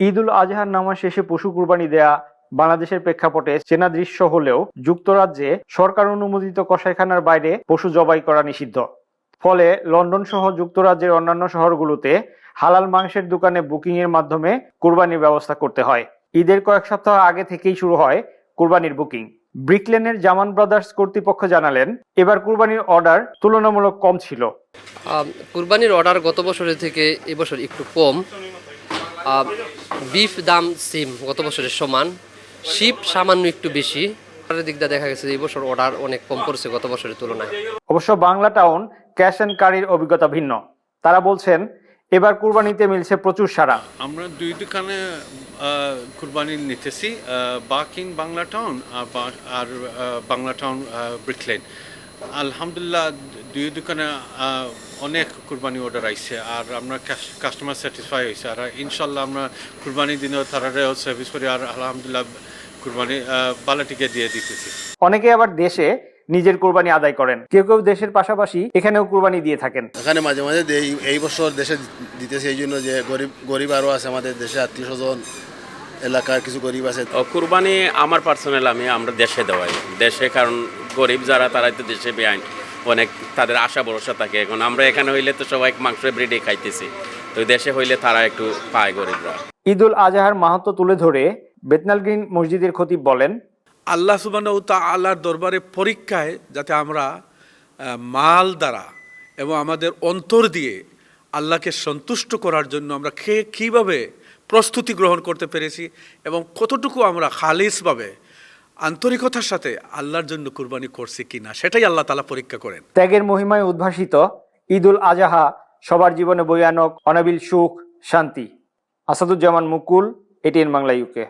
ঈদ উল আজহার নামাজ শেষে পশু কুরবানি দেয়া বাংলাদেশের প্রেক্ষাপটে চেনা দৃশ্য হলেও যুক্তরাজ্যে সরকার অনুমোদিত কসাইখানার বাইরে পশু জবাই করা নিষিদ্ধ। ফলে লন্ডন সহ যুক্তরাজ্যের অন্যান্য শহরগুলোতে হালাল মাংসের দোকানে বুকিং এর মাধ্যমে কুরবানির ব্যবস্থা করতে হয়। ঈদের কয়েক সপ্তাহ আগে থেকেই শুরু হয় কুরবানির বুকিং। ব্রিকলেনের জামান ব্রাদার্স কর্তৃপক্ষ জানালেন, এবার কুরবানির অর্ডার তুলনামূলক কম ছিল। কুরবানির অর্ডার গত বছরের থেকে এবছর একটু কম। বিফ দাম সিম গত বছরের সমান। শিপ সামান্য একটু বেশি। অর্ডারের দিক দিয়ে দেখা গেছে যে বছর অর্ডার অনেক কম পড়ছে গত বছরের তুলনায়। অবশ্য বাংলা টাউন ক্যাশ অ্যান্ড কারির অভিজ্ঞতা ভিন্ন। তারা বলছেন এবার কুরবানিতে মিলছে প্রচুর সাড়া আমরা দুই দোকানে আহ, কুরবানি নিতেছি বাকিং বাংলা টাউন আর বাংলা টাউন ব্রিকলেন আলহামদুলিল্লাহ দুই দোকানে অনেক কুরবানি অর্ডার আইছে আর আমরা কাস্টমার স্যাটিসফাই হয়েছে আর ইনশাল্লাহ আমরা কুরবানি দিনেও তারারেও সার্ভিস করি আর আলহামদুলিল্লাহ কুরবানি বালাটিকে দিয়ে দিতেছি। অনেকে আবার দেশে নিজের কুরবানি আদায় করেন। কেউ কেউ দেশের পাশাপাশি এখানেও কুরবানি দিয়ে থাকেন। এখানে মাঝে মাঝে দেই এই বছর দেশে দিতেছে এই জন্য যে গরিব গরিব আরও আছে আমাদের দেশে আত্মীয় স্বজন এলাকার কিছু গরিব আছে। কুরবানি আমার পার্সোনাল আমি আমরা দেশে দেওয়াই। দেশে কারণ গরিব যারা তারা তো দেশে বেআইন। অনেক তাদের আশা ভরসা থাকে। এখন আমরা এখানে হইলে তো সবাই মাংস ব্রিডে খাইতেছি। তো দেশে হইলে তারা একটু পায় গরিবরা। ঈদ উল আজহার মাহাত্ম তুলে ধরে বেতনাল গ্রিন মসজিদের খতিব বলেন আল্লাহ সুবাহ আল্লাহর দরবারে পরীক্ষায় যাতে আমরা মাল দ্বারা এবং আমাদের অন্তর দিয়ে আল্লাহকে সন্তুষ্ট করার জন্য আমরা খেয়ে কীভাবে প্রস্তুতি গ্রহণ করতে পেরেছি এবং কতটুকু আমরা খালিসভাবে আন্তরিকতার সাথে আল্লাহর জন্য কুরবানি করছি কিনা, সেটাই আল্লাহ তালা পরীক্ষা করেন। ত্যাগের মহিমায় উদ্ভাসিত ঈদুল আজহা, সবার জীবনে বৈয়ানক, অনাবিল সুখ, শান্তি। Asaduzzaman Mukul, ATN Bangla UK